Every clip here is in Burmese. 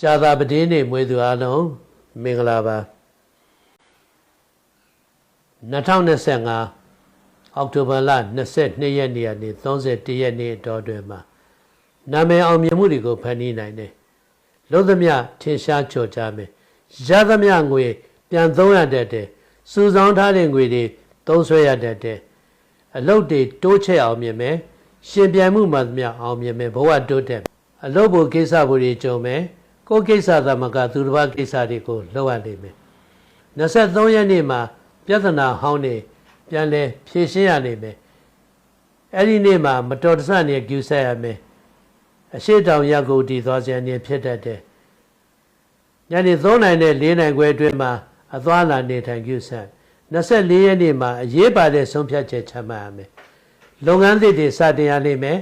ကြာသာပတင်းနေမွေးသူအားလုံးမင်္ဂလာပါ2025အောက်တိုဘာလ22ရက်နေ့ကနေ31ရက်နေ့အတော်တွင်မှာနာမည်အောင်မြင်မှုတွေကိုဖန်တီးနိုင်တယ်လုံးသမျှထင်ရှားချော်ကြမယ်ရသမျှငွေ ပြန်သုံးရတတ်တယ်စူဆောင်းထားတဲ့ငွေတွေသုံးဆွဲရတတ်တယ်အလုတ်တွေတိုးချက်အောင်မြင်မယ်ရှင်ပြန်မှုမှသမျှအောင်မြင်မယ်ဘဝတိုးတက်အလုတ်ဖို့ကိစ္စဖို့တွေကြုံမယ် ကိုယ်ကိစ္စသမကသူတစ်ပါးကိစ္စတွေကိုလုပ်ရလိမ့်မယ်23ရက်နေ့မှာပြဿနာဟောင်းနေပြန်လဲဖြေရှင်းရလိမ့်မယ်အဲ့ဒီနေ့မှာမတော်တဆနေကျူဆက်ရမယ်အရှိတောင်ရက်ကိုတည်သွားခြင်းနေဖြစ်တတ်တယ်ညနေ3နိုင်နဲ့4နိုင်ခွဲအတွင်းမှာအသွားလာနေထိုင်ကျူဆက်24ရက်နေ့မှာအရေးပါတဲ့ဆုံးဖြတ်ချက်ချမှတ်ရမယ်လုပ်ငန်းသစ်တွေစတင်ရလိမ့်မယ်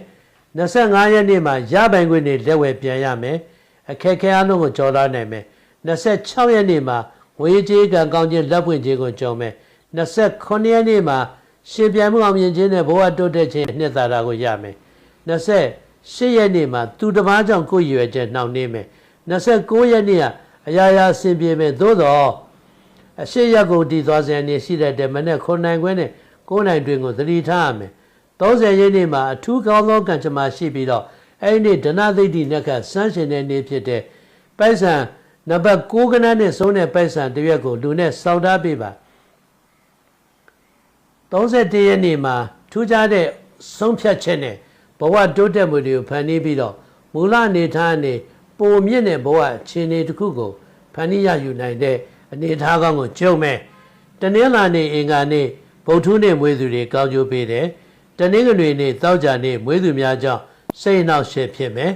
25ရက်နေ့မှာရပိုင်ခွင့်တွေလက်ဝယ်ပြန်ရမယ် အခက်ခဲအလုံးကိုကြော်လာနိုင်မယ်26ရက်နေ့မှာငွေကြေးကံကောင်းခြင်းလက်ပွင့်ခြင်းကိုကြုံမယ်29ရက်နေ့မှာရှင်ပြန်မှုအောင်မြင်ခြင်းနဲ့ဘဝတိုးတက်ခြင်းနှစ်သာရကိုရမယ်28ရက်နေ့မှာသူတစ်ပါးကြောင့်ကိုယ်ရွယ်ချက်နှောင့်နှေးမယ်29ရက်နေ့ကအရာရာအဆင်ပြေမယ်သို့တော့အရှိရက်ကိုတည်သွားစဉ်နေ့ရှိတဲ့မနဲ့9နိုင်ခွဲနဲ့9နိုင်တွင်ကိုသတိထားရမယ်30ရက်နေ့မှာအထူးကောင်းသောကံကြမ္မာရှိပြီးတော့ အဲ့ဒီဒနာသိတိနက္ခစမ်းရှင်တဲ့နေ့ဖြစ်တဲ့ပိုက်ဆံနံပါတ်6ကနန်းနဲ့ဆုံးတဲ့ပိုက်ဆံတစ်ရွက်ကိုလူနဲ့စောင့်ထားပေးပါ31ရက်နေ့မှာထူးခြားတဲ့ဆုံးဖြတ်ချက်နဲ့ဘဝတိုးတက်မှုတွေကိုဖန်တီးပြီးတော့မူလအနေထားနဲ့ပုံမြင့်တဲ့ဘဝအခြေအနေတစ်ခုကိုဖန်တီးရယူနိုင်တဲ့အနေအထားကောင်းကိုကြုံမဲ့တနင်္လာနေ့အင်္ဂါနေ့ဗုဒ္ဓနေ့မွေးသူတွေကောင်းကျိုးပေးတယ်တနင်္ဂနွေနေ့တောက်ကြနေ့မွေးသူများကြောင့် စိတ်နှောက်ရှက်ဖြစ်မယ်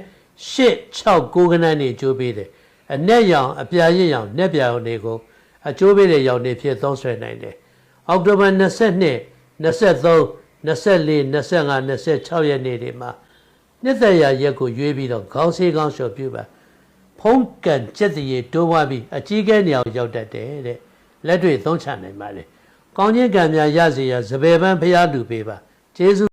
ရှစ်6 9ခဏနေကျိုးပေးတယ်အ내ရောင်အပြာရစ်ရောင်내ပြာရောင်တွေကိုအကျိုးပေးတဲ့ရောင်တွေဖြစ်သုံးဆွဲနိုင်တယ်အောက်တိုဘာ22 23 24 25 26ရက်နေ့တွေမှာနှစ်သက်ရရက်ကိုရွေးပြီးတော့ခေါင်းဆေးခေါင်းလျှော်ပြုပါဖုံးကန်ကျက်တရေတိုးဝါပြီးအကြီးကဲနေအောင်ရောက်တတ်တယ်တဲ့လက်တွေသုံးချနိုင်ပါလေကောင်းခြင်းကံများရစေရစပယ်ပန်းဖျားလူပေးပါကျေးဇူး